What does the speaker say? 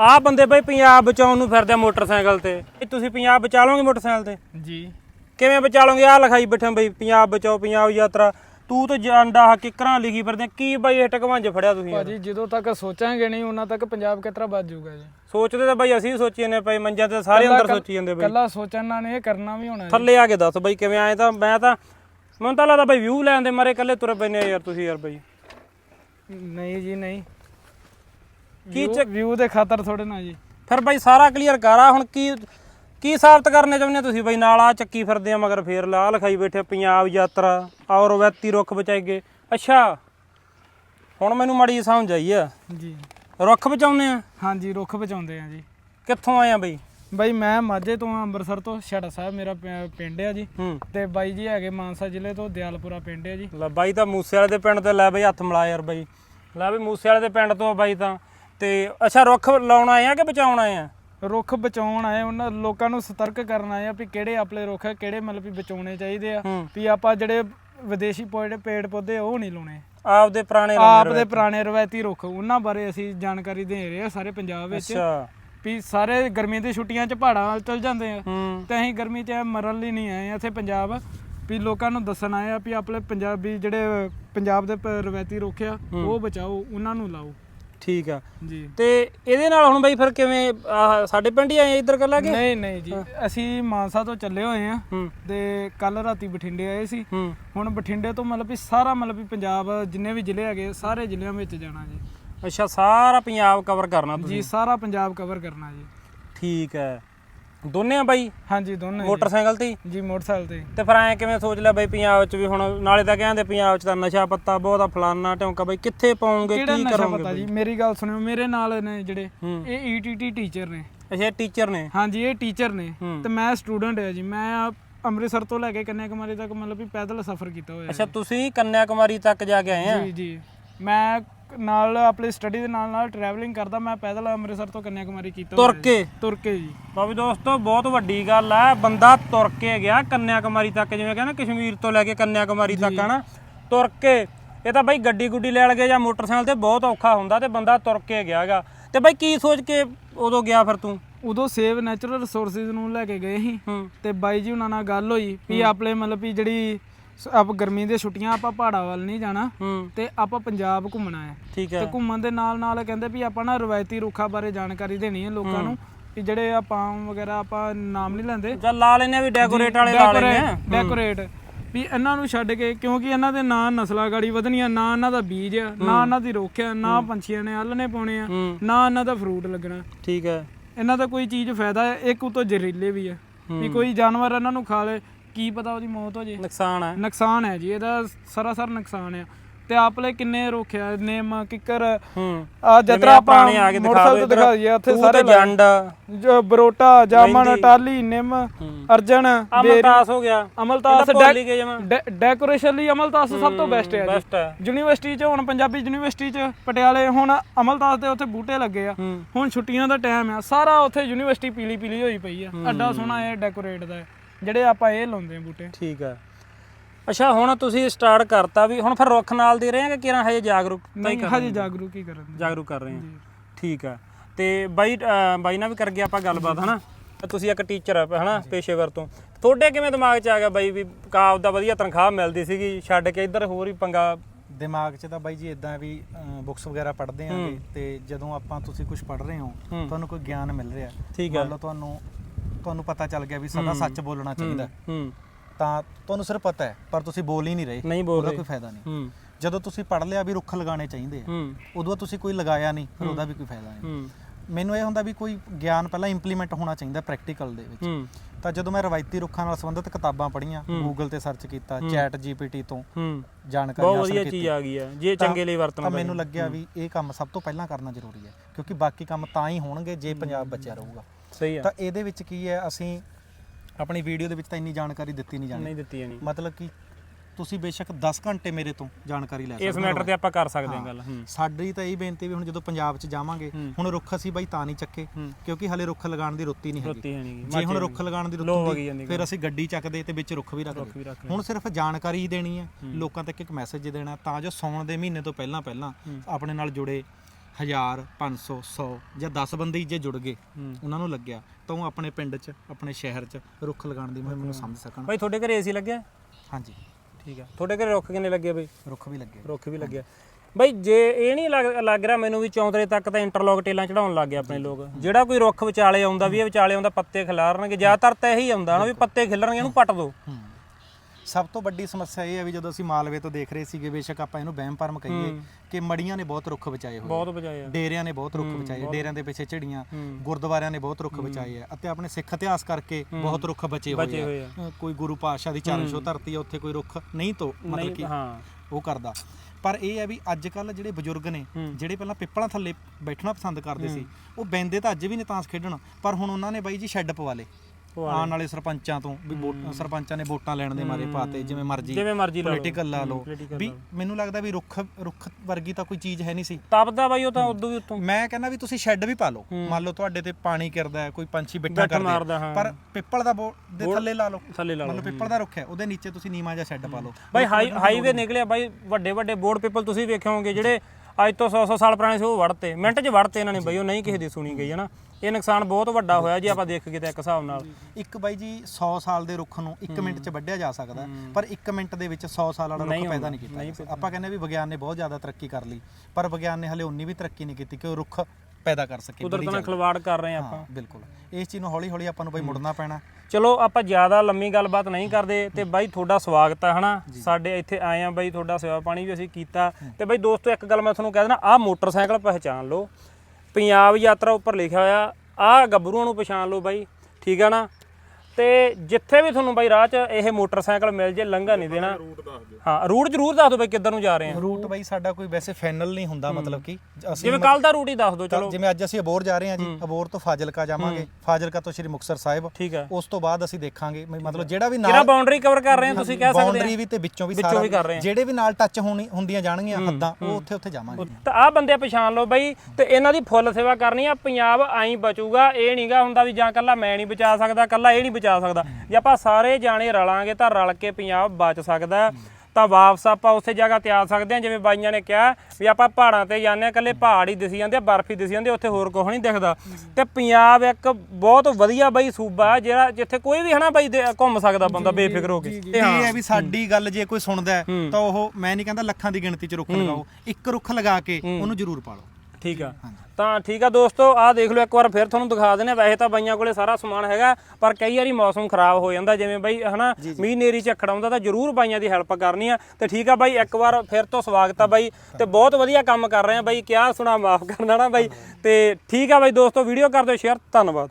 ਆਹ ਬੰਦੇ ਬਈ ਪੰਜਾਬ ਬਚਾਉਣ ਨੂੰ ਫਿਰਦੇ ਆ ਮੋਟਰਸਾਈਕਲ ਤੇ। ਇਹ ਤੁਸੀਂ ਪੰਜਾਬ ਬਚਾ ਲਓਗੇ ਮੋਟਰਸਾਈਕਲ ਤੇ? ਜੀ। ਕਿਵੇਂ ਬਚਾ ਲਓਗੇ ਆਹ ਲਿਖਾਈ ਬੈਠੇ ਬਈ ਪੰਜਾਬ ਬਚਾਓ ਪੰਜਾਬ ਯਾਤਰਾ। ਤੂੰ ਤਾਂ ਜਾਂਦਾ ਕਿਕਰਾਂ ਲਿਖੀ ਫਿਰਦੇ ਕੀ ਬਈ ਇਹ ਟਕਵਾਂਜ ਫੜਿਆ ਤੁਸੀਂ ਯਾਰ? ਭਾਜੀ ਜਦੋਂ ਤੱਕ ਸੋਚਾਂਗੇ ਨਹੀਂ ਉਹਨਾਂ ਤੱਕ ਪੰਜਾਬ ਕਿਤਰਾ ਬਚ ਜਾਊਗਾ ਜੀ। ਸੋਚਦੇ ਤਾਂ ਬਈ ਅਸੀਂ ਵੀ ਸੋਚੀ ਜਾਂਦੇ ਪਈ ਮੰਜਾਂ ਤੇ ਸਾਰੇ ਅੰਦਰ ਕੱਲਾ- ਸੋਚੀ ਜਾਂਦੇ ਬਈ। ਕੱਲਾ ਸੋਚਣ ਨਾਲ ਨਹੀਂ ਇਹ ਕਰਨਾ ਵੀ ਹੋਣਾ ਜੀ। ਥੱਲੇ ਆ ਕੇ ਦੱਸ ਬਈ ਕਿਵੇਂ ਆਏ ਤਾਂ ਮੈਂ ਤਾਂ ਮੈਨੂੰ ਤਾਂ ਲੱਗਦਾ ਬਈ ਵਿਊ ਲੈਣ ਦੇ ਮਾਰੇ ਇਕੱਲੇ ਤੁਰੇ ਪੈਨੇ ਯਾਰ ਤੁਸੀਂ ਯਾਰ ਬਈ। ਨਹੀਂ ਜੀ ਨਹੀਂ। ਕੀ ਕੀ ਵਿਊ ਦੇ ਖਾਤਰ ਥੋੜੇ ਨਾ ਜੀ। ਫਿਰ ਬਈ ਸਾਰਾ ਕਲੀਅਰ ਕਰ ਹੁਣ ਕੀ ਕੀ ਸਾਬਤ ਕਰਨੇ ਚਾਹੁੰਦੇ ਤੁਸੀਂ? ਬਈ ਨਾਲ ਆ ਚੱਕੀ ਫਿਰਦੇ ਆ ਮਗਰ ਫੇਰ ਲਾ ਲਿਖਾਈ ਬੈਠੇ ਪੰਜਾਬ ਯਾਤਰਾ ਔਰ ਵੈਤੀ ਰੁੱਖ ਬਚਾਏਗੇ ਅੱਛਾ ਹੁਣ ਮੈਨੂੰ ਮਾੜੀ ਜਿਹੀ ਸਮਝ ਆਈ ਆ। ਜੀ। ਰੁੱਖ ਬਚਾਉਂਦੇ ਆ? ਹਾਂਜੀ ਰੁੱਖ ਬਚਾਉਂਦੇ ਆ ਜੀ। ਕਿੱਥੋਂ ਆਏ ਆ ਬਈ? ਬਾਈ ਮੈਂ ਮਾਝੇ ਤੋਂ ਆ, ਅੰਮ੍ਰਿਤਸਰ ਤੋਂ ਛੜਾ ਸਾਹਿਬ ਮੇਰਾ ਪਿੰ- ਪਿੰਡ ਆ ਜੀ। ਹੂੰ। ਤੇ ਬਾਈ ਜੀ ਹੈਗੇ ਮਾਨਸਾ ਜ਼ਿਲ੍ਹੇ ਤੋਂ ਦਿਆਲਪੁਰਾ ਪਿੰਡ ਆ ਜੀ। ਲੈ ਬਾਈ ਤਾਂ ਮੂਸੇ ਵਾਲੇ ਦੇ ਪਿੰਡ ਤੇ ਲੈ ਬਈ ਹੱਥ ਮਿਲਾ ਯਾਰ ਬਾਈ। ਲੈ ਬਈ ਮੂਸੇ ਵਾਲੇ ਦੇ ਪਿੰਡ ਤੋਂ ਆ ਬਾਈ ਤਾਂ। ਤੇ ਅੱਛਾ ਰੁੱਖ ਲਾਉਣ ਆਏ ਆ ਕਿ ਬਚਾਉਣ ਆਏ ਆ? ਰੁੱਖ ਬਚਾਉਣ ਆਏ ਉਹਨਾਂ ਲੋਕਾਂ ਨੂੰ ਸਤਰਕ ਕਰਨ ਆਏ ਆ ਵੀ ਕਿਹੜੇ ਆਪਣੇ ਰੁੱਖ ਆ ਕਿਹੜੇ ਮਤਲਬ ਵੀ ਬਚਾਉਣੇ ਚਾਹੀਦੇ ਆ ਹੂੰ। ਵੀ ਆਪਾਂ ਜਿਹੜੇ ਵਿਦੇਸ਼ੀ ਪੌਦੇ ਪੇੜ ਪੌਦੇ ਆ, ਉਹ ਨਹੀਂ ਲਾਉਣੇ। ਆਪਦੇ ਪੁਰਾਣੇ ਆਪ ਰੰਗ ਦੇ ਪੁਰਾਣੇ ਰਵਾਇਤੀ ਰੁੱਖ ਉਹਨਾਂ ਬਾਰੇ ਅਸੀਂ ਜਾਣਕਾਰੀ ਦੇ ਰਹੇ ਆ ਸਾਰੇ ਪੰਜਾਬ ਵਿੱਚ। ਅੱਛਾ। ਵੀ ਸਾਰੇ ਗਰਮੀ ਦੀ ਛੁੱਟੀਆਂ 'ਚ ਪਹਾੜਾਂ ਵੱਲ ਚਲ ਜਾਂਦੇ ਆ। ਹੂੰ। ਤੇ ਅਸੀਂ ਗਰਮੀ 'ਚ ਮਰਨ ਲਈ ਨਹੀਂ ਆਏ ਇੱਥੇ ਪੰਜਾਬ ਵੀ ਲੋਕਾਂ ਨੂੰ ਦੱਸਣ ਆਏ ਆ ਵੀ ਆਪਣੇ ਪੰਜਾਬੀ ਜਿਹੜੇ ਪੰਜਾਬ ਦੇ ਪ- ਰਵਾਇਤੀ ਰੁੱਖ ਆ ਉਹ ਬਚਾਓ ਉਹਨਾਂ ਨੂੰ ਲਾਓ। ਠੀਕ ਆ। ਜੀ। ਤੇ ਇਹਦੇ ਨਾਲ ਹੁਣ ਬਈ ਫਿਰ ਕਿਵੇਂ ਆਹ ਸਾਡੇ ਪਿੰਡ ਹੀ ਆਏ ਇੱਧਰ ਕਰ ਲਾਗੇ ਨਹੀਂ ਨਹੀਂ ਜੀ। ਅਸੀਂ ਮਾਨਸਾ ਤੋਂ ਚੱਲੇ ਹੋਏ ਆ ਹੂੰ। ਤੇ ਕੱਲ ਰਾਤੀ ਬਠਿੰਡੇ ਆਏ ਸੀ। ਹੂੰ। ਹੁਣ ਬਠਿੰਡੇ ਤੋਂ ਮਤਲਬ ਵੀ ਸਾਰਾ ਮਤਲਬ ਵੀ ਪੰਜਾਬ ਜਿੰਨੇ ਵੀ ਜ਼ਿਲ੍ਹੇ ਹੈਗੇ ਸਾਰੇ ਜ਼ਿਲ੍ਹਿਆਂ ਵਿੱਚ ਜਾਣਾ ਜੀ। ਅੱਛਾ ਸਾਰਾ ਪੰਜਾਬ ਕਵਰ ਕਰਨਾ ਤੁਸੀਂ? ਜੀ ਸਾਰਾ ਪੰਜਾਬ ਕਵਰ ਕਰਨਾ ਜੀ। ਠੀਕ ਹੈ। ਦੋਨੇ ਆ ਬਾਈ? ਹਾਂਜੀ ਦੋਨੇ ਮੋਟਰਸਾਈਕਲ ਤੇ ਹੀ? ਜੀ ਮੋਟਰਸਾਈਕਲ ਤੇ ਤੇ ਫਿਰ ਐ ਕਿਵੇਂ ਸੋਚ ਲਿਆ ਬਈ ਪੰਜਾਬ 'ਚ ਵੀ ਹੁਣ ਨਾਲੇ ਤਾਂ ਕਹਿੰਦੇ ਪੰਜਾਬ 'ਚ ਤਾਂ ਨਸ਼ਾ ਪੱਤਾ ਬਹੁਤ ਆ ਫਲਾਨਾ ਢੌਂਕਾ ਬਈ ਕਿੱਥੇ ਪਾਉਂਗੇ ਕਿਹੜਾ ਕੀ ਨਸ਼ਾ ਕਰੋਗੇ ਪਤਾ? ਜੀ? ਮੇਰੀ ਗੱਲ ਸੁਣਿਓ ਮੇਰੇ ਨਾਲ ਨੇ ਜਿਹੜੇ ਹੂੰ। ਇਹ ਈਟੀਟੀ ਟੀਚਰ ਨੇ। ਅੱਛਾ ਟੀਚਰ ਨੇ? ਹਾਂਜੀ ਇਹ ਟੀਚਰ ਨੇ। ਹੂੰ। ਤੇ ਮੈਂ ਸਟੂਡੈਂਟ ਹਾਂ ਜੀ। ਮੈਂ ਆ ਅੰਮ੍ਰਿਤਸਰ ਤੋਂ ਲੈ ਕੇ ਕੰਨਿਆਕੁਮਾਰੀ ਤੱਕ ਮਤਲਬ ਵੀ ਪੈਦਲ ਸਫ਼ਰ ਕੀਤਾ ਹੋਇਆ ਅੱਛਾ ਤੁਸੀਂ ਕੰਨਿਆ ਕੁਮਾਰੀ ਤੱਕ ਜਾ ਕੇ ਆਏ ਆ? ਜੀ ਜੀ। ਮੈਂ ਨਾਲ ਆਪਣੀ ਸਟੱਡੀ ਦੇ ਨਾਲ ਨਾਲ ਟਰੈਵਲਿੰਗ ਕਰਦਾ ਮੈਂ ਪੈਦਲ ਅੰਮ੍ਰਿਤਸਰ ਤੋਂ ਕੰਨਿਆਕੁਮਾਰੀ ਕੀਤਾ ਤੁਰ ਹੋਇਆ ਕੇ? ਜੀ। ਤੁਰ ਕੇ ਜੀ। ਵੀ ਦੋਸਤੋ ਬਹੁਤ ਵੱਡੀ ਗੱਲ ਹੈ ਬੰਦਾ ਤੁਰ ਕੇ ਗਿਆ ਕੰਨਿਆ ਕੁਮਾਰੀ ਤੱਕ ਜਿਵੇਂ ਕਹਿੰਦਾ ਕਸ਼ਮੀਰ ਤੋਂ ਲੈ ਕੇ ਕੰਨਿਆ ਕੁਮਾਰੀ ਤੱਕ ਹਨਾ? ਤੁਰ ਕੇ ਇਹ ਤਾਂ ਬਈ ਗੱਡੀ ਗੁੱਡੀ ਲੈਣ ਗਏ ਜਾਂ ਮੋਟਰਸਾਈਕਲ ਤੇ ਬਹੁਤ ਔਖਾ ਹੁੰਦਾ ਤੇ ਬੰਦਾ ਤੁਰ ਕੇ ਗਿਆਗਾ ਤੇ ਬਈ ਕੀ ਸੋਚ ਕੇ ਉਦੋਂ ਗਿਆ ਫਿਰ ਤੂੰ? ਉਦੋਂ ਸੇਵ ਨੈਚੁਰਲ ਰਿਸੋਰਸਿਸ ਨੂੰ ਲੈ ਕੇ ਗਏ ਸੀ ਹੂੰ। ਤੇ ਬਾਈ ਜੀ ਉਹਨਾਂ ਨਾਲ ਗੱਲ ਹੋਈ ਵੀ ਆਪਣੇ ਮਤਲਬ ਵੀ ਜਿਹੜੀ ਸ- ਆਪ ਗਰਮੀ ਦੀਆਂ ਛੁੱਟੀਆਂ ਆਪਾਂ ਪਹਾੜਾਂ ਵੱਲ ਨਹੀਂ ਜਾਣਾ। ਹੂੰ। ਤੇ ਆਪਾਂ ਪੰਜਾਬ ਘੁੰਮਣਾ ਹੈ। ਠੀਕ ਤੇ ਹੈ। ਘੁੰਮਣ ਦੇ ਨਾਲ ਨਾਲ ਕਹਿੰਦੇ ਵੀ ਆਪਾਂ ਨਾ ਰਵਾਇਤੀ ਰੁੱਖਾਂ ਬਾਰੇ ਜਾਣਕਾਰੀ ਦੇਣੀ ਹੈ ਲੋਕਾਂ ਨੂੰ ਵੀ ਜਿਹੜੇ ਆ ਪਾਮ ਵਗੈਰਾ ਆਪਾਂ ਨਾਮ ਨਹੀਂ ਲੈਂਦੇ। ਚੱਲ ਲਾ ਲੈਨੇ ਆ ਵੀ ਡੈਕੋਰੇਟ ਵਾਲੇ ਲਾ ਲੈਨੇ ਆ ਡੈਕੋਰੇਟ ਵੀ ਇਹਨਾਂ ਨੂੰ ਛੱਡ ਕੇ ਕਿਉਂਕਿ ਇਹਨਾਂ ਦੇ ਨਾ ਨਸਲਾਂ ਗਾੜੀ ਵਧਣੀਆਂ ਨਾ ਇਹਨਾਂ ਦਾ ਬੀਜ ਆ ਨਾ ਇਹਨਾਂ ਦੀ ਰੁੱਖ ਆ ਨਾ ਪੰਛੀਆਂ ਨੇ ਆਲਣੇ ਪਾਉਣੇ ਆ ਹੂੰ। ਨਾ ਇਹਨਾਂ ਦਾ ਫਰੂਟ ਲੱਗਣਾ। ਠੀਕ ਹੈ। ਇਹਨਾਂ ਦਾ ਕੋਈ ਚੀਜ਼ ਫਾਇਦਾ ਹੈ ਇੱਕ ਉਤੋਂ ਜ਼ਹਿਰੀਲੇ ਵੀ ਆ ਵੀ ਕੋਈ ਜਾਨਵਰ ਇਹਨਾਂ ਨੂੰ ਖਾ ਲੇ ਕੀ ਪਤਾ ਉਹਦੀ ਮੌਤ ਹੋ ਜੇ। ਨੁਕਸਾਨ ਹੈ। ਨੁਕਸਾਨ ਹੈ ਜੀ ਇਹਦਾ ਸਰਾਸਰ ਨੁਕਸਾਨ ਆ। ਤੇ ਆਪਲੇ ਕਿੰਨੇ ਰੁੱਖ ਆ ਨਿੰਮ ਕਿੱਕਰ ਹੂੰ। ਆ ਜਤਰਾ ਆਪਾਂ ਮੋਟਰਸਾਈਕਲ ਦਿਖਾ ਦਈਏ ਤੂੰ ਸਾਰੇ ਜੰਡ। ਜੋ ਬਰੋਟਾ ਜਾਮਨ ਟਾਲੀ ਨਿੰਮ ਅਰਜਨ ਅਮਰਦਾਸ ਹੋ ਗਿਆ। ਅਮਲਤਾਸ। ਡੈਕੋਰੇਸ਼ਨ ਲਈ ਅਮਲਤਾਸ ਸਭ ਤੋਂ ਬੈਸਟ ਹੈ ਜੀ। ਯੂਨੀਵਰਸਿਟੀ 'ਚ ਹੁਣ ਪੰਜਾਬੀ ਯੂਨੀਵਰਸਿਟੀ 'ਚ ਪਟਿਆਲੇ ਹੁਣ ਅਮਲਤਾਸ ਦੇ ਉੱਥੇ ਬੂਟੇ ਲੱਗੇ ਆ। ਹੁਣ ਛੁੱਟੀਆਂ ਦਾ ਟਾਈਮ ਆ। ਸਾਰਾ ਉੱਥੇ ਯੂਨੀਵਰਸਿਟੀ ਪੀਲੀ ਪੀਲੀ ਹੋਈ ਪਈ ਆ। ਅੱਡਾ ਸੋਹਣਾ ਇਹ ਡੈਕੋਰੇਟ ਦਾ ਹੈ, ਜਿਹੜੇ ਆਪਾਂ ਇਹ ਲਾਉਂਦੇ ਆ ਬੂਟੇ। ਠੀਕ ਹੈ ਅੱਛਾ ਹੁਣ ਤੁਸੀਂ ਸਟਾਰਟ ਕਰਤਾ ਵੀ ਹੁਣ ਫਿਰ ਰੁੱਖ ਨਾਲ ਦੇ ਰਹੇ ਆ ਕਿ ਕਿਰਾਂ ਹਜੇ ਜਾਗਰੂਕ ਨਹੀਂ ਹਜੇ ਜਾਗਰੂਕ ਹੀ ਕਰਨ ਦੇ ਜਾਗਰੂਕ ਕਰ ਰਹੇ ਆ। ਠੀਕ ਆ। ਤੇ ਬਾਈ ਬਾਈ ਨਾਲ ਵੀ ਕਰ ਗਿਆ ਆਪਾਂ ਗੱਲਬਾਤ ਹਨਾ? ਤੇ ਤੁਸੀਂ ਇੱਕ ਟੀਚਰ ਆ ਹਨਾ ਪੇਸ਼ੇਵਰ ਤੋਂ। ਤੁਹਾਡੇ ਕਿਵੇਂ ਦਿਮਾਗ 'ਚ ਆ ਗਿਆ ਬਾਈ ਵੀ ਕਾਬ ਦਾ ਵਧੀਆ ਤਨਖਾਹ ਮਿਲਦੀ ਸੀਗੀ ਛੱਡ ਕੇ ਇੱਧਰ ਹੋਰ ਹੀ ਪੰਗਾ? ਦਿਮਾਗ 'ਚ ਤਾਂ ਬਾਈ ਜੀ ਇਦਾਂ ਵੀ ਬੁੱਕਸ ਵਗੈਰਾ ਪੜ੍ਹਦੇ ਆਂਗੇ ਤੇ ਜਦੋਂ ਆਪਾਂ ਤੁਸੀਂ ਕੁਝ ਪੜ੍ਹ ਰਹੇ ਹੋ ਹੂੰ। ਤੁਹਾਨੂੰ ਕੋਈ ਗਿਆਨ ਮਿਲ ਰਿਹਾ। ਠੀਕ ਹੈ ਮੰਨ ਲਓ ਤੁਹਾਨੂੰ ਤੁਹਾਨੂੰ ਪਤਾ ਚੱਲ ਗਿਆ ਵੀ ਸਦਾ ਸੱਚ ਬੋਲਣਾ ਚਾਹੀਦਾ। ਹੈ। ਤਾਂ ਤੁਹਾਨੂੰ ਸਿਰਫ ਪਤਾ ਹੈ ਪਰ ਤੁਸੀਂ ਬੋਲ ਹੀ ਨਹੀਂ ਰਹੇ ਨਹੀਂ ਬੋਲ ਉਹਦਾ ਰਹੇ। ਕੋਈ ਫਾਇਦਾ ਨਹੀਂ। ਹੂੰ। ਜਦੋਂ ਤੁਸੀਂ ਪੜ੍ਹ ਲਿਆ ਵੀ ਰੁੱਖ ਲਗਾਉਣੇ ਚਾਹੀਦੇ ਆ ਹੂੰ। ਉਦੋਂ ਤੁਸੀਂ ਕੋਈ ਲਗਾਇਆ ਨਹੀਂ ਫਿਰ ਉਹਦਾ ਵੀ ਕੋਈ ਫਾਇਦਾ ਨਹੀਂ। ਹੂੰ। ਮੈਨੂੰ ਇਹ ਹੁੰਦਾ ਵੀ ਕੋਈ ਗਿਆਨ ਪਹਿਲਾਂ ਇੰਪਲੀਮੈਂਟ ਹੋਣਾ ਚਾਹੀਦਾ ਪ੍ਰੈਕਟੀਕਲ ਦੇ ਵਿੱਚ। ਹੂੰ। ਤਾਂ ਜਦੋਂ ਮੈਂ ਰਵਾਇਤੀ ਰੁੱਖਾਂ ਨਾਲ ਸੰਬੰਧਿਤ ਕਿਤਾਬਾਂ ਪੜ੍ਹੀਆਂ ਗੂਗਲ ਤੇ ਸਰਚ ਕੀਤਾ ਚੈਟ ਜੀਪੀਟੀ ਤੋਂ ਹੂੰ। ਜਾਣਕਾਰੀ ਬਹੁਤ ਹਾਸਲ ਵਧੀਆ ਕੀਤੀ। ਚੀਜ਼ ਆ ਗਈ ਆ ਜੇ ਤਾਂ- ਚੰਗੇ ਲਈ ਵਰਤਣਾ ਤਾਂ ਮੈਨੂੰ ਲੱਗਿਆ ਵੀ ਇਹ ਕੰਮ ਸਭ ਤੋਂ ਪਹਿਲਾਂ ਕਰਨਾ ਜ਼ਰੂਰੀ ਹੈ ਕਿਉਂਕਿ ਬਾਕੀ ਕੰਮ ਤਾਂ ਹੀ ਹੋਣਗੇ ਜੇ ਪੰਜਾਬ ਬਚਿਆ ਰਹੂਗਾ। ਸਹੀ ਆ। ਤਾਂ ਇਹਦੇ ਵਿੱਚ ਕੀ ਹੈ ਅਸੀਂ ਆਪਣੀ ਵੀਡੀਓ ਦੇ ਵਿੱਚ ਤਾਂ ਇੰਨੀ ਜਾਣਕਾਰੀ ਦਿੱਤੀ ਨਹੀਂ ਜਾਣੀ। ਨਹੀਂ ਦਿੱਤੀ ਜਾਣੀ। ਮਤਲਬ ਕਿ ਤੁਸੀਂ ਬੇਸ਼ੱਕ 10 ਘੰਟੇ ਮੇਰੇ ਤੋਂ ਜਾਣਕਾਰੀ ਲੈ ਇਸ ਸਕਦੇ ਮੈਟਰ ਤੇ ਆਪਾਂ ਕਰ ਸਕਦੇ ਹਾਂ ਗੱਲ ਹੂੰ। ਸਾਡੀ ਤਾਂ ਇਹ ਬੇਨਤੀ ਵੀ ਹੁਣ ਜਦੋਂ ਪੰਜਾਬ 'ਚ ਜਾਵਾਂਗੇ ਹੁਣ ਰੁੱਖ ਅਸੀਂ ਬਾਈ ਤਾਂ ਨਹੀਂ ਚੱਕੇ ਹੂੰ। ਕਿਉਂਕਿ ਹਲੇ ਰੁੱਖ ਲਗਾਉਣ ਦੀ ਰੁੱਤ ਹੀ ਨਹੀਂ ਹੈਗੀ ਹੈ ਨਹੀਂ ਜੇ ਹੁਣ ਰੁੱਖ ਲਗਾਉਣ ਦੀ ਰੁੱਤ ਹੁੰਦੀ ਜਾਂਦੀ ਫਿਰ ਅਸੀਂ ਗੱਡੀ ਚੱਕਦੇ ਤੇ ਵਿੱਚ ਰੁੱਖ ਵੀ ਵੀ ਰੱਖਦੇ ਰੱਖ ਹੁਣ ਸਿਰਫ ਜਾਣਕਾਰੀ ਹੀ ਦੇਣੀ ਹੈ। ਲੋਕਾਂ ਤੱਕ ਇੱਕ ਮੈਸੇਜ ਦੇਣਾ ਤਾਂ ਜੋ ਸੌਣ ਦੇ ਮਹੀਨੇ ਤੋਂ ਪਹਿਲਾਂ ਪਹਿਲਾਂ ਆਪਣੇ ਨਾਲ ਜੁੜੇ 1000 500 100 ਜਾਂ 10 ਬੰਦੇ ਹੀ ਜੇ ਜੁੜ ਗਏ ਉਹਨਾਂ ਨੂੰ ਲੱਗਿਆ ਤਾਂ ਉਹ ਆਪਣੇ ਪਿੰਡ 'ਚ ਆਪਣੇ ਸ਼ਹਿਰ 'ਚ ਰੁੱਖ ਲਗਾਉਣ ਦੀ ਮੁਹਿੰਮ ਨੂੰ ਸਮਝ ਸਕਣ। ਬਾਈ ਤੁਹਾਡੇ ਘਰੇ ਏਸੀ ਲੱਗਿਆ? ਹਾਂਜੀ। ਠੀਕ ਆ। ਤੁਹਾਡੇ ਘਰੇ ਰੁੱਖ ਕਿੰਨੇ ਲੱਗੇ ਬਈ? ਰੁੱਖ ਵੀ ਲੱਗੇ ਰੁੱਖ ਵੀ ਲੱਗਿਆ ਬਈ ਜੇ ਇਹ ਨਹੀਂ ਲੱਗ ਲੱਗ ਰਿਹਾ ਮੈਨੂੰ ਵੀ ਚੌਂਤਰੇ ਤੱਕ ਤਾਂ ਇੰਟਰਲੌਕ ਟੇਲਾਂ ਚੜਾਉਣ ਲੱਗ ਗਏ ਆਪਣੇ ਲੋਕ। ਜਿਹੜਾ ਕੋਈ ਰੁੱਖ ਵਿਚਾਲੇ ਆਉਂਦਾ ਵੀ ਇਹ ਵਿਚਾਲੇ ਆਉਂਦਾ ਪੱਤੇ ਖਿਲਾਰਨਗੇ ਜ਼ਿਆਦਾਤਰ ਤਾਂ ਇਹੀ ਆਉਂਦਾ ਨਾ ਵੀ ਪੱਤੇ ਖਿਲਰਨਗੇ ਇਹਨੂੰ ਪੱਟ ਦੋ। ਹੂੰ। ਸਭ ਤੋਂ ਵੱਡੀ ਸਮੱਸਿਆ ਇਹ ਹੈ ਵੀ ਜਦੋਂ ਅਸੀਂ ਮਾਲਵੇ ਤੋਂ ਦੇਖ ਰਹੇ ਸੀਗੇ ਬੇਸ਼ੱਕ ਆਪਾਂ ਇਹਨੂੰ ਵਹਿਮ ਭਰਮ ਕਹੀਏ ਕਿ ਮੜੀਆਂ ਨੇ ਬਹੁਤ ਰੁੱਖ ਬਚਾਏ ਹੋਏ ਬਹੁਤ ਬਚਾਏ ਆ। ਡੇਰਿਆਂ ਨੇ ਬਹੁਤ ਰੁੱਖ ਬਚਾਏ ਡੇਰਿਆਂ ਦੇ ਪਿੱਛੇ ਝੜੀਆਂ ਗੁਰਦੁਆਰਿਆਂ ਨੇ ਬਹੁਤ ਰੁੱਖ ਬਚਾਏ ਆ ਅਤੇ ਆਪਣੇ ਸਿੱਖ ਇਤਿਹਾਸ ਕਰਕੇ ਬਹੁਤ ਰੁੱਖ ਬਚੇ ਹੋਏ ਆ। ਕੋਈ ਗੁਰੂ ਪਾਤਸ਼ਾਹ ਦੀ ਚਰਨ ਧਰਤੀ ਆ ਉੱਥੇ ਕੋਈ ਰੁੱਖ ਨਹੀਂ ਤੋਂ ਮਤਲਬ ਕਿ ਹਾਂ। ਉਹ ਕਰਦਾ। ਪਰ ਇਹ ਹੈ ਵੀ ਅੱਜ ਕੱਲ ਜਿਹੜੇ ਬਜ਼ੁਰਗ ਨੇ ਜਿਹੜੇ ਪਹਿਲਾਂ ਪਿੱਪਲਾਂ ਥੱਲੇ ਬੈਠਣਾ ਪਸੰਦ ਕਰਦੇ ਸੀ ਉਹ ਬੈਂਦੇ ਤਾਂ ਅੱਜ ਵੀ ਨੇ ਤਾਂਸ ਖੇਡਣ ਪਰ ਹੁਣ ਉਹਨਾਂ ਨੇ ਬਾਈ ਜੀ ਸ਼ੈੱਡ ਪਵਾ ਲਏ। ਆਉਣ ਵਾਲੇ ਸਰਪੰਚਾਂ ਤੋਂ ਵੀ ਵੋਟ- ਸਰਪੰਚਾਂ ਨੇ ਵੋਟਾਂ ਲੈਣ ਦੇ ਮਾਰੇ ਪਾਤੇ ਜਿਵੇਂ ਮਰਜ਼ੀ ਜਿਵੇਂ ਮਰਜ਼ੀ ਲਾ ਲਓ। ਪੋਲੀਟੀਕਲ ਲਾ ਲਓ। ਵੀ ਮੈਨੂੰ ਲੱਗਦਾ ਵੀ ਰੁੱਖ ਰੁੱਖ ਵਰਗੀ ਤਾਂ ਕੋਈ ਚੀਜ਼ ਹੈ ਨਹੀਂ ਸੀ। ਤਪਦਾ ਬਾਈ ਉਹ ਤਾਂ ਉਦੋਂ ਵੀ ਉੱਤੋਂ। ਮੈਂ ਕਹਿੰਦਾ ਵੀ ਤੁਸੀਂ ਸ਼ੈੱਡ ਵੀ ਪਾ ਲਓ। ਮੰਨ ਲਓ ਤੁਹਾਡੇ ਤੇ ਪਾਣੀ ਗਿਰਦਾ ਹੈ ਕੋਈ ਪੰਛੀ ਬਿੱਠਾ ਮਾਰਦਾ, ਕਰਦਾ ਹਾਂ। ਹੈ, ਪਰ ਪਿੱਪਲ ਦਾ ਬੋ- ਦੇ ਥੱਲੇ ਲਾ ਲਓ। ਥੱਲੇ ਲਾ ਲਓ ਮਤਲਬ ਪਿੱਪਲ ਦਾ ਰੁੱਖ ਹੈ ਉਹਦੇ ਨੀਚੇ ਤੁਸੀਂ ਨੀਵਾਂ ਜਿਹਾ ਸ਼ੈੱਡ ਪਾ ਲਓ। ਬਾਈ ਹਾਈ ਹਾਈਵੇ ਨਿਕਲਿਆ ਬਾਈ ਵੱਡੇ ਵੱਡੇ ਬੋਰਡ ਪੀਪਲ ਤੁਸੀਂ ਵੇਖੇ ਹੋਵੋਗੇ ਜਿਹੜੇ ਅੱਜ ਤੋਂ 100 100 ਸਾਲ ਪੁਰਾਣੇ ਸੀ ਉਹ ਵੜਤੇ। ਮਿੰਟ 'ਚ ਵੜਤੇ ਇਹਨਾਂ ਨੇ ਬਾਈ ਉਹ ਨਹੀਂ ਕਿਸੇ ਦੀ ਸੁਣੀ ਗਈ ਹੈ ਨਾ ਇਹ ਨੁਕਸਾਨ ਬਹੁਤ ਵੱਡਾ ਹੋਇਆ ਜੇ ਆਪਾਂ ਦੇਖ ਕੇ ਤਾਂ ਇੱਕ ਹਿਸਾਬ ਨਾਲ। ਇੱਕ ਬਾਈ ਜੀ 100 ਸਾਲ ਦੇ ਰੁੱਖ ਨੂੰ 1 ਮਿੰਟ 'ਚ ਵੱਢਿਆ ਜਾ ਸਕਦਾ ਹੈ, ਪਰ 1 ਮਿੰਟ ਦੇ ਵਿੱਚ 100 ਸਾਲ ਵਾਲਾ ਰੁੱਖ ਪੈਦਾ ਨਹੀਂ ਕੀਤਾ। ਆਪਾਂ ਕਹਿੰਦੇ ਵੀ ਵਿਗਿਆਨ ਨੇ ਬਹੁਤ ਜ਼ਿਆਦਾ ਤਰੱਕੀ ਕਰ ਲਈ ਪਰ ਵਿਗਿਆਨ ਨੇ ਹਲੇ ਉਨੀ ਵੀ ਤਰੱਕੀ ਨਹੀਂ ਕੀਤੀ ਕਿ ਉਹ ਰੁੱਖ ਪੈਦਾ ਕਰ ਸਕੇ ਕੁਦਰਤ ਨਾਲ ਖਿਲਵਾੜ ਕਰ ਰਹੇ ਆ ਆਪਾਂ। ਹਾਂ ਬਿਲਕੁਲ। ਇਸ ਚੀਜ਼ ਨੂੰ ਹੌਲੀ ਹੌਲੀ ਆਪਾਂ ਨੂੰ ਬਾਈ ਮੁੜਨਾ ਪੈਣਾ। ਚਲੋ ਆਪਾਂ ਜ਼ਿਆਦਾ ਲੰਮੀ ਗੱਲਬਾਤ ਨਹੀਂ ਕਰਦੇ ਤੇ ਬਾਈ ਤੁਹਾਡਾ ਸਵਾਗਤ ਹੈ ਹਨਾ? ਸਾਡੇ ਇੱਥੇ ਆਏ ਆ ਬਾਈ ਤੁਹਾਡਾ ਸੇਵਾ ਪਾਣੀ ਵੀ ਅਸੀਂ ਕੀਤਾ। ਤੇ ਬਾਈ ਦੋਸਤੋ ਇੱਕ ਗੱਲ ਮੈਂ ਤੁਹਾਨੂੰ ਕਹਿ ਦੇਣਾ ਆਹ ਮੋਟਰਸਾਈਕਲ ਪਹਿਚਾਨ ਲਓ। ਪੰਜਾਬ ਯਾਤਰਾ ਉੱਪਰ ਲਿਖਿਆ ਹੋਇਆ ਆਹ ਗੱਭਰੂਆਂ ਨੂੰ ਪਛਾਣ ਲਓ ਬਾਈ ਠੀਕ ਆ ਨਾ? ਤੇ ਜਿੱਥੇ ਵੀ ਤੁਹਾਨੂੰ ਬਾਈ ਰਾਹ 'ਚ ਇਹ ਮੋਟਰਸਾਈਕਲ ਮਿਲ ਜੇ ਲੰਘਾ ਨਹੀਂ ਦੇਣਾ। ਹਾਂ ਰੂਟ ਜ਼ਰੂਰ ਦੱਸ ਦਿਓ ਬਾਈ ਕਿੱਧਰ ਨੂੰ ਜਾ ਰਹੇ ਆ। ਰੂਟ ਬਾਈ ਸਾਡਾ ਕੋਈ ਵੈਸੇ ਫਾਈਨਲ ਨਹੀਂ ਹੁੰਦਾ ਮਤਲਬ ਕਿ ਅਸੀਂ ਜਿਵੇਂ ਕੱਲ ਦਾ ਰੂਟ ਹੀ ਦੱਸ ਦਿਓ ਚਲੋ ਜਿਵੇਂ ਅੱਜ ਅਸੀਂ ਅਬੋਰ ਜਾ ਰਹੇ ਹਾਂ ਜੀ ਅਬੋਰ ਤੋਂ ਫਾਜ਼ਿਲਕਾ ਜਾਵਾਂਗੇ। ਫਾਜ਼ਿਲਕਾ ਤੋਂ ਸ਼੍ਰੀ ਮੁਕਤਸਰ ਸਾਹਿਬ। ਠੀਕ ਹੈ। ਉਸ ਤੋਂ ਬਾਅਦ ਅਸੀਂ ਦੇਖਾਂਗੇ ਵੀ ਮਤਲਬ ਜਿਹੜਾ ਵੀ ਕਿਹੜਾ ਨਾਲ ਬਾਉਂਡਰੀ ਕਵਰ ਕਰ ਰਹੇ ਆ ਤੁਸੀਂ ਕਹਿ ਸਕਦੇ ਬਾਉਂਡਰੀ ਵੀ ਤੇ ਵਿੱਚੋਂ ਵੀ ਵਿੱਚੋਂ ਸਾਰਾ ਵੀ ਕਰ ਰਹੇ ਹਾਂ। ਜਿਹੜੇ ਵੀ ਨਾਲ ਟੱਚ ਹੋਣੀ ਹੁੰਦੀਆਂ ਜਾਣਗੀਆਂ ਹੱਦਾਂ ਉਹ ਉੱਥੇ ਉੱਥੇ ਜਾਵਾਂਗੇ। ਤਾਂ ਆਹ ਬੰਦੇ ਪਛਾਣ ਲਓ ਬਈ ਤੇ ਇਹਨਾਂ ਦੀ ਫੁੱਲ ਸੇਵਾ ਕਰਨੀ ਆ ਪੰਜਾਬ ਆਈ ਬਚੂਗਾ ਇਹ ਨਹੀਂਗਾ ਹੁੰਦਾ ਵੀ ਜਾਂ ਕੱਲਾ ਮੈਂ ਨਹੀਂ ਬਚਾ ਸਕਦਾ ਕੱਲਾ ਇਹ ਨਹੀਂ ਬਚਾ ਸਕਦਾ। ਜੇ ਆਪਾਂ ਸਾਰੇ ਜਾਣੇ ਰਲਾਂਗੇ ਤਾਂ ਰਲ ਕੇ ਪੰਜਾਬ ਬਚ ਸਕਦਾ। ਤਾਂ ਵਾਪਸ ਆਪਾਂ ਉਸੇ ਜਗ੍ਹਾ ਤੇ ਆ ਸਕਦੇ ਹਾਂ ਜਿਵੇਂ ਬਾਈਆਂ ਨੇ ਕਿਹਾ ਵੀ ਆਪਾਂ ਪਹਾੜਾਂ ਤੇ ਜਾਂਦੇ ਆ ਕੱਲੇ ਪਹਾੜ ਹੀ ਦਿਸੀ ਜਾਂਦੇ ਆ ਬਰਫ ਹੀ ਦਿਸੀ ਜਾਂਦੀ ਉੱਥੇ ਹੋਰ ਕੁਝ ਨਹੀਂ ਦਿਖਦਾ। ਤੇ ਪੰਜਾਬ ਇੱਕ ਬਹੁਤ ਵਧੀਆ ਬਈ ਸੂਬਾ ਜਿਹੜਾ ਜਿੱਥੇ ਕੋਈ ਵੀ ਹਨਾ ਬਈ ਘੁੰਮ ਸਕਦਾ ਬੰਦਾ ਬੇਫਿਕਰ ਹੋ ਕੇ। ਇਹ ਹਾਂ ਵੀ ਸਾਡੀ ਗੱਲ ਜੇ ਕੋਈ ਸੁਣਦਾ ਤਾਂ ਉਹ ਮੈਂ ਨਹੀਂ ਕਹਿੰਦਾ ਲੱਖਾਂ ਦੀ ਗਿਣਤੀ 'ਚ ਰੁੱਖ ਲਗਾਓ ਇੱਕ ਰੁੱਖ ਲਗਾ ਕੇ ਉਹਨੂੰ ਜ਼ਰੂਰ ਪਾਲੋ। ਠੀਕ ਆ। ਤਾਂ ਠੀਕ ਆ ਦੋਸਤੋ ਆਹ ਦੇਖ ਲਓ ਇੱਕ ਵਾਰ ਫਿਰ ਤੁਹਾਨੂੰ ਦਿਖਾ ਦਿੰਦੇ ਆ। ਵੈਸੇ ਤਾਂ ਬਾਈਆਂ ਕੋਲੇ ਸਾਰਾ ਸਮਾਨ ਹੈਗਾ ਪਰ ਕਈ ਵਾਰੀ ਮੌਸਮ ਖਰਾਬ ਹੋ ਜਾਂਦਾ ਜਿਵੇਂ ਬਾਈ ਹਨਾ ਮੀਂਹ ਨੇਰੀ ਝੱਖੜ ਆਉਂਦਾ ਤਾਂ ਜਰੂਰ ਬਾਈਆਂ ਦੀ ਹੈਲਪ ਕਰਨੀ ਆ। ਤੇ ਠੀਕ ਆ ਬਾਈ ਇੱਕ ਵਾਰ ਫਿਰ ਤੋਂ ਸਵਾਗਤ ਆ ਬਾਈ। ਤੇ ਬਹੁਤ ਵਧੀਆ ਕੰਮ ਕਰ ਰਹੇ ਆ ਬਾਈ ਕਿਹਾ ਸੁਣਾ ਮਾਫ ਕਰਨਾ ਨਾ ਬਾਈ। ਤੇ ਠੀਕ ਆ ਬਾਈ ਦੋਸਤੋ ਵੀਡੀਓ ਕਰ ਦਿਓ ਸ਼ੇਅਰ ਧੰਨਵਾਦ।